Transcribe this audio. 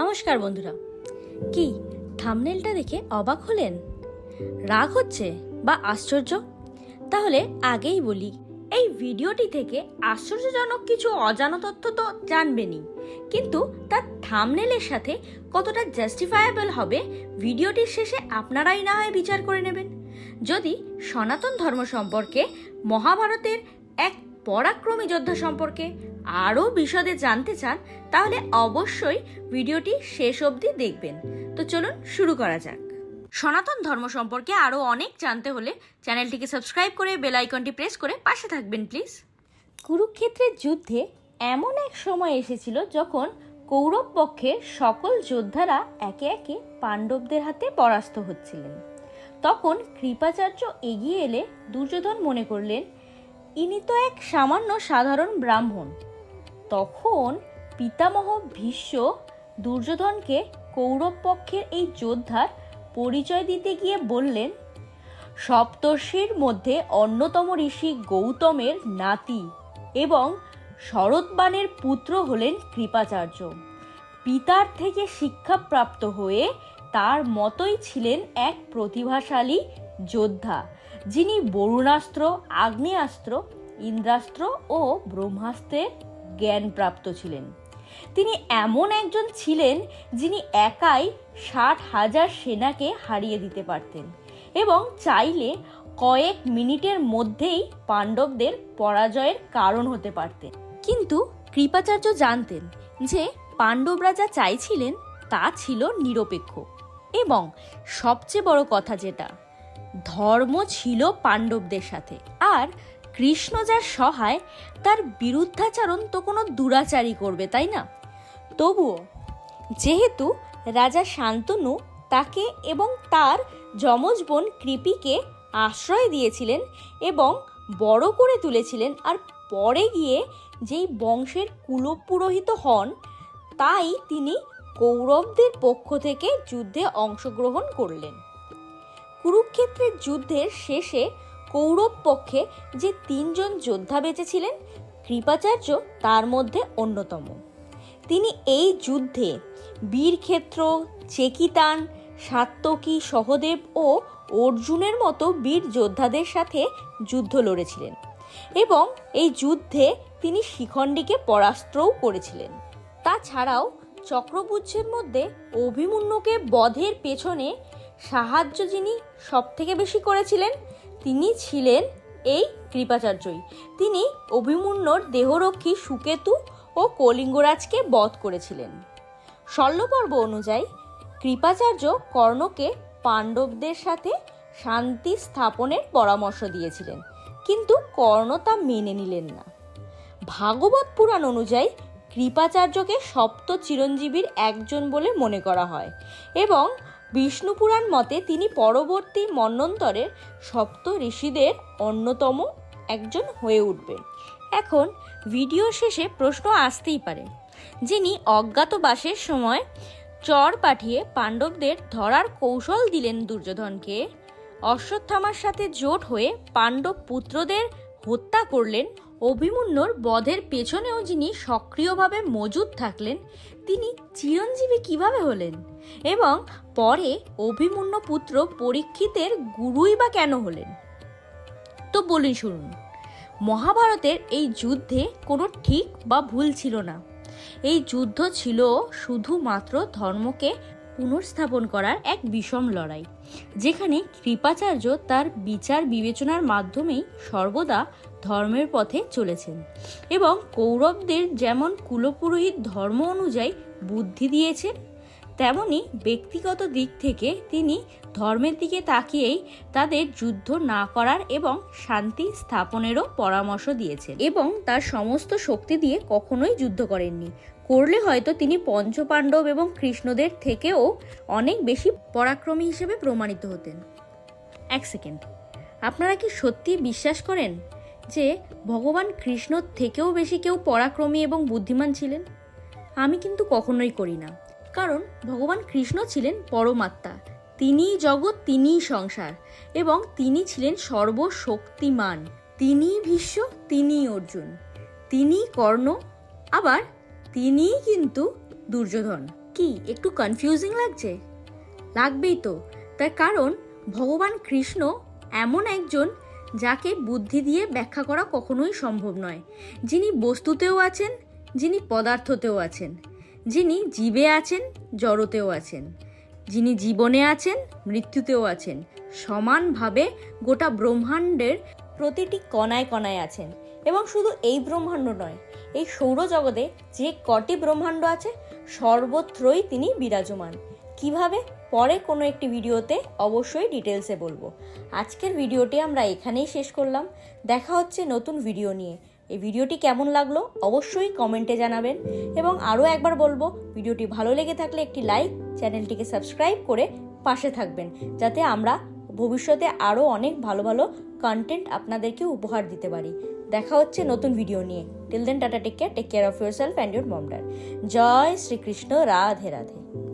নমস্কার বন্ধুরা। কি থামনেলটা দেখে অবাক হলেন? রাগ হচ্ছে বা আশ্চর্য? তাহলে আগেই বলি, এই ভিডিওটি থেকে আশ্চর্যজনক কিছু অজানা তথ্য তো জানবেনই। কিন্তু তার থামনেলের সাথে কতটা জাস্টিফায়েবল হবে ভিডিওটির শেষে আপনারাই না হয় বিচার করে নেবেন। যদি সনাতন ধর্ম সম্পর্কে মহাভারতের এক পরাক্রমী যোদ্ধা সম্পর্কে আরও বিশদে জানতে চান, তাহলে অবশ্যই ভিডিওটি শেষ অবধি দেখবেন। তো চলুন শুরু করা যাক। সনাতন ধর্ম সম্পর্কে আরও অনেক জানতে হলে চ্যানেলটিকে সাবস্ক্রাইব করে বেল আইকনটি প্রেস করে পাশে থাকবেন, প্লিজ। কুরুক্ষেত্রের যুদ্ধে এমন এক সময় এসেছিল যখন কৌরব পক্ষের সকল যোদ্ধারা একে একে পাণ্ডবদের হাতে পরাস্ত হচ্ছিলেন। তখন কৃপাচার্য এগিয়ে এলে দুর্যোধন মনে করলেন, ইনি তো এক সামান্য সাধারণ ব্রাহ্মণ। তখন পিতামহ ভীষ্ম দুর্যোধনকে কৌরব পক্ষের এই যোদ্ধার পরিচয় দিতে গিয়ে বললেন, সপ্তর্ষির মধ্যে অন্যতম ঋষি গৌতমের নাতি এবং শরৎবানের পুত্র হলেন কৃপাচার্য। পিতার থেকে শিক্ষাপ্রাপ্ত হয়ে তার মতোই ছিলেন এক প্রতিভাশালী যোদ্ধা, যিনি বরুণাস্ত্র, আগ্নেয়াস্ত্র, ইন্দ্রাস্ত্র ও ব্রহ্মাস্ত্রের জ্ঞানপ্রাপ্ত ছিলেন। তিনি এমন একজন ছিলেন যিনি একাই ষাট হাজার সেনাকে হারিয়ে দিতে পারতেন এবং চাইলে কয়েক মিনিটের মধ্যেই পাণ্ডবদের পরাজয়ের কারণ হতে পারতেন। কিন্তু কৃপাচার্য জানতেন যে পাণ্ডবরা যা চাইছিলেন তা ছিল নিরপেক্ষ এবং সবচেয়ে বড় কথা যেটা, ধর্ম ছিল পাণ্ডবদের সাথে। আর কৃষ্ণ যার সহায়, তার বিরুদ্ধাচারণ তো কোনো দুরাচারই করবে, তাই না? তবুও, যেহেতু রাজা শান্তনু তাকে এবং তার যমজ বোন কৃপিকে আশ্রয় দিয়েছিলেন এবং বড় করে তুলেছিলেন আর পরে গিয়ে যেই বংশের কুলপুরোহিত হন, তাই তিনি কৌরবদের পক্ষ থেকে যুদ্ধে অংশগ্রহণ করলেন। কুরুক্ষেত্রের যুদ্ধের শেষে কৌরব পক্ষে যে তিনজন যোদ্ধা বেঁচেছিলেন, কৃপাচার্য তার মধ্যে অন্যতম। তিনি এই যুদ্ধে বীরক্ষেত্র, চেকিতান, সাত্তকী সহদেব ও অর্জুনের মতো বীর যোদ্ধাদের সাথে যুদ্ধ লড়েছিলেন এবং এই যুদ্ধে তিনি শিখণ্ডীকে পরাস্ত্রও করেছিলেন। তাছাড়াও চক্রপুচ্ছের মধ্যে অভিমন্যুকে বধের পেছনে সাহায্য যিনি সব থেকে বেশি করেছিলেন তিনি ছিলেন এই কৃপাচার্যই। তিনি অভিমন্যুর দেহরক্ষী সুকেতু ও কলিঙ্গরাজকে বধ করেছিলেন। শল্যপর্ব অনুযায়ী কৃপাচার্য কর্ণকে পাণ্ডবদের সাথে শান্তি স্থাপনের পরামর্শ দিয়েছিলেন, কিন্তু কর্ণ তা মেনে নিলেন না। ভাগবত পুরাণ অনুযায়ী কৃপাচার্যকে সপ্ত চিরঞ্জীবীর একজন বলে মনে করা হয় এবং বিষ্ণু পুরাণ মতে তিনি পরবর্তী মন্বন্তরের সপ্ত ঋষিদের অন্যতম একজন হয়ে উঠবেন। এখন ভিডিও শেষে প্রশ্ন আসতেই পারে, যিনি অজ্ঞাতবাসের সময় চর পাঠিয়ে পাণ্ডবদের ধরার কৌশল দিলেন দুর্যোধনকে। অশ্বত্থামার সাথে জোট হয়ে পাণ্ডব পুত্রদের হত্যা করলেন। অভিমন্যুর বধের পেছনেও যিনি সক্রিয়ভাবে মজুদ থাকলেন, তিনি চিরঞ্জীবী কীভাবে হলেন? এবং পরে অভিমন্যু পুত্র পরীক্ষিতের গুরুই বা কেন হলেন? তো বলি শুনুন। মহাভারতের এই যুদ্ধে কোনো ঠিক বা ভুল ছিল না। এই যুদ্ধ ছিল শুধুমাত্র ধর্মকে পুনর্স্থাপন করার এক বিষম লড়াই, যেখানে কৃপাচার্য তার বিচার বিবেচনার মাধ্যমেই সর্বদা ধর্মের পথে চলেছেন এবং কৌরবদের যেমন কুলপুরোহিত ধর্ম অনুযায়ী বুদ্ধি দিয়েছেন তেমনি ব্যক্তিগত দিক থেকে তিনি ধর্মের দিকে তাকিয়েই তাদের যুদ্ধ না করার এবং শান্তি স্থাপনেরও পরামর্শ দিয়েছেন এবং তার সমস্ত শক্তি দিয়ে কখনোই যুদ্ধ করেননি। করলে হয়তো তিনি পঞ্চপাণ্ডব এবং কৃষ্ণদের থেকেও অনেক বেশি পরাক্রমী হিসেবে প্রমাণিত হতেন। এক সেকেন্ড। আপনারা কি সত্যি বিশ্বাস করেন যে ভগবান কৃষ্ণ থেকেও বেশি কেউ পরাক্রমী এবং বুদ্ধিমান ছিলেন? আমি কিন্তু কখনোই করি না। কারণ ভগবান কৃষ্ণ ছিলেন পরমাত্মা। তিনিই জগৎ, তিনিই সংসার এবং তিনি ছিলেন সর্বশক্তিমান। তিনিই ভীষ্ম, তিনিই অর্জুন। তিনিই কর্ণ, আবার তিনিই কিন্তু দুর্যোধন। কি, একটু কনফিউজিং লাগছে? লাগবেই তো। তার কারণ ভগবান কৃষ্ণ এমন একজন যাকে বুদ্ধি দিয়ে ব্যাখ্যা করা কখনোই সম্ভব নয়। যিনি বস্তুতেও আছেন, যিনি পদার্থতেও আছেন। যিনি জীবে আছেন, জড়তেও আছেন। যিনি জীবনে আছেন, মৃত্যুতেও আছেন। সমানভাবে গোটা ব্রহ্মাণ্ডের প্রতিটি কণায় কণায় আছেন। এবং শুধু এই ব্রহ্মাণ্ড নয়, এই সৌরজগতে যে কটি ব্রহ্মাণ্ড আছে, সর্বত্রই তিনি বিরাজমান। কীভাবে? পরে কোনো একটি ভিডিওতে অবশ্যই ডিটেলসে বলব। আজকের ভিডিওটি আমরা এখানেই শেষ করলাম। দেখা হচ্ছে নতুন ভিডিও নিয়ে। এই ভিডিওটি কেমন লাগল অবশ্যই কমেন্টে জানাবেন এবং আরও একবার বলব, ভিডিওটি ভালো লেগে থাকলে একটি লাইক, চ্যানেলটিকে সাবস্ক্রাইব করে পাশে থাকবেন, যাতে আমরা ভবিষ্যতে আরও অনেক ভালো ভালো কন্টেন্ট আপনাদেরকে উপহার দিতে পারি। দেখা হচ্ছে নতুন ভিডিও নিয়ে। Till then tata take care take care of yourself and your মমডার জয় শ্রীকৃষ্ণ, রাধে রাধে।